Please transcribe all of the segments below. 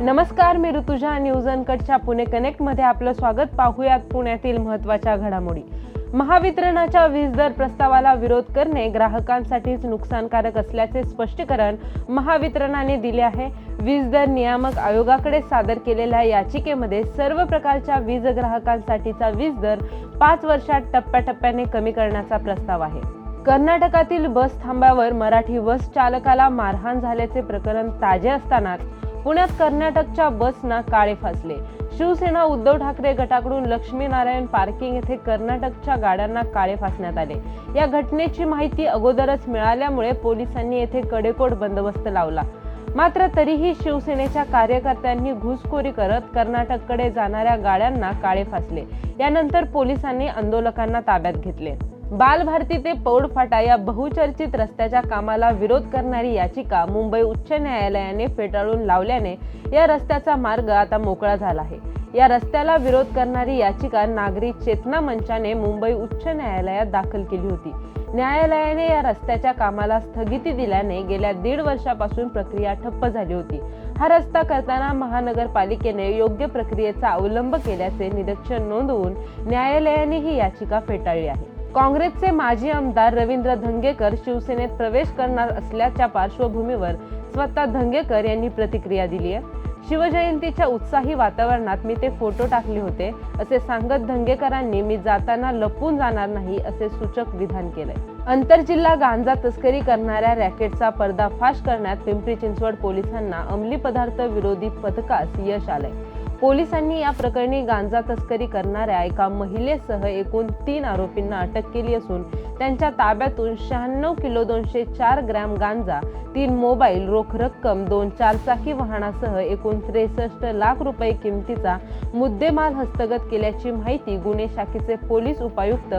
नमस्कार मी ऋतुजा न्यूज अनकटच्या पुणे कनेक्टमध्ये आपलं स्वागत. पाहूयात पुण्यातील महत्त्वाच्या घडामोडी. महावितरणाच्या वीज दर प्रस्तावाला विरोध करणे ग्राहकांसाठीच नुकसानकारक असल्याचे स्पष्टीकरण महावितरणाने दिले आहे. वीज दर नियामक आयोगाकडे सादर केलेल्या याचिकेमध्ये सर्व प्रकारच्या वीज ग्राहकांसाठीचा वीज दर पाच वर्षात टप्प्याटप्प्याने कमी करण्याचा प्रस्ताव आहे. कर्नाटकातील बस थांब्यावर मराठी बस चालकाला मारहाण झाल्याचे प्रकरण ताजे असतानाच पुण्यात कर्नाटकच्या बसना काळे फासले. शिवसेना उद्धव ठाकरे गटाकडून लक्ष्मीनारायण पार्किंग येथे कर्नाटकच्या गाड्यांना काळे फासण्यात आले. या घटनेची माहिती अगोदरच मिळाल्यामुळे पोलिसांनी येथे कडेकोट बंदोबस्त लावला. मात्र तरीही शिवसेनेच्या कार्यकर्त्यांनी घुसखोरी करत कर्नाटककडे जाणाऱ्या गाड्यांना काळे फासले. यानंतर पोलिसांनी आंदोलकांना ताब्यात घेतले. बालभारती ते पौड फाटा या बहुचर्चित रस्त्याच्या कामाला विरोध करणारी याचिका मुंबई उच्च न्यायालयाने फेटाळून लावल्याने या रस्त्याचा मार्ग आता मोकळा झाला आहे. या रस्त्याला विरोध करणारी याचिका नागरी चेतना मंचाने मुंबई उच्च न्यायालयात दाखल केली होती. न्यायालयाने या रस्त्याच्या कामाला स्थगिती दिल्याने गेल्या दीड वर्षापासून प्रक्रिया ठप्प झाली होती. हा रस्ता करताना महानगरपालिकेने योग्य प्रक्रियेचा अवलंब केल्याचे निरीक्षण नोंदवून न्यायालयाने ही याचिका फेटाळली आहे. काँग्रेसचे माजी आमदार रवींद्र धंगेकर शिवसेनेत प्रवेश करणार असल्याच्या पार्श्वभूमीवर स्वतः धंगेकर यांनी प्रतिक्रिया दिली आहे. शिवजयंतीच्या उत्साही वातावरणात मी ते फोटो टाकले होते. असे सांगत धंगेकरांनी मी जाताना लपून जाणार नाही असे सूचक विधान केलंय. आंतरजिल्हा गांजा तस्करी करणाऱ्या रॅकेटचा पर्दाफाश करण्यात पिंपरी चिंचवड पोलिसांना अंमली पदार्थ विरोधी पथकास यश आलंय. पोलिसांनी या प्रकरणी गांजा तस्करी करणाऱ्या एका महिलेसह एकूण तीन आरोपींना अटक केली असून त्यांच्या ताब्यातून शहाण्णव किलो दोनशे चार ग्रॅम गांजा तीन मोबाईल रोख रक्कम दोन चारचाकी वाहनासह एकूण त्रेसष्ट लाख रुपये किमतीचा मुद्देमाल हस्तगत केल्याची माहिती गुन्हे शाखेचे पोलीस उपायुक्त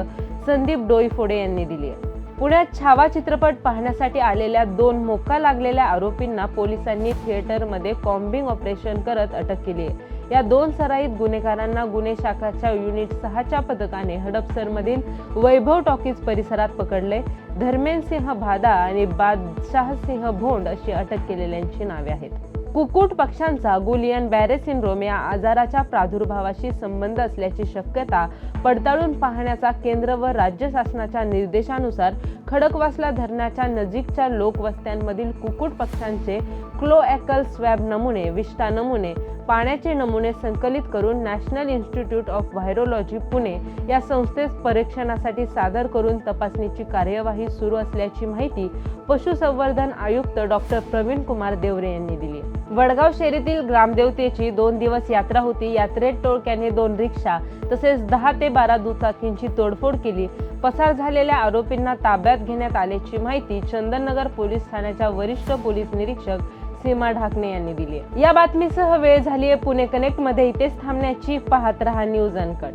संदीप डोईफोडे यांनी दिली आहे. पुण्यात छावा चित्रपट पाहण्यासाठी आलेल्या दोन मोका लागलेल्या आरोपींना पोलिसांनी थिएटरमध्ये कॉम्बिंग ऑपरेशन करत अटक केली आहे. या दोन सराईत गुन्हेगारांना गुन्हे शाखाच्या युनिट सहाच्या पथकाने हडपसरमधील वैभव टॉकीज परिसरात पकडले. धर्मेंद्र सिंह भादा आणि बादशाह सिंह भोंड अशी अटक केलेल्यांची नावे आहेत. कुकुट पक्ष्यांचा गुलियन बॅरे सिंड्रोम या आजाराच्या प्रादुर्भावाशी संबंध असल्याची शक्यता पडताळून पाहण्याचा केंद्र व राज्य शासनाच्या निर्देशानुसार खडकवासला धरणाच्या नजीकच्या लोकवस्त्यांमधील कुकुट पक्ष्यांचे क्लोॲकल स्वॅब नमुने विष्ठा नमुने पाण्याचे नमुने संकलित करून national institute of virology Pune या संस्थेस परीक्षणासाठी सादर करून तपासणीची कार्यवाही सुरू असल्याची माहिती पशुसंवर्धन आयुक्त डॉक्टर प्रवीण कुमार देवरे यांनी दिली. वडगाव शेरीतील ग्रामदेवतेची दोन दिवस यात्रा होती. यात्रेत टोळक्याने दोन रिक्षा तसेच दहा ते बारा दुचाकींची तोडफोड केली. पसार झालेल्या आरोपींना ताब्यात घेण्यात आल्याची माहिती चंदननगर पोलीस ठाण्याच्या वरिष्ठ पोलीस निरीक्षक सीमा ढाकणे यांनी दिली या बातमीसह वेळ झाली आहे पुणे कनेक्टमध्ये इथेच थांबण्याची पाहत रहा न्यूज अनकट.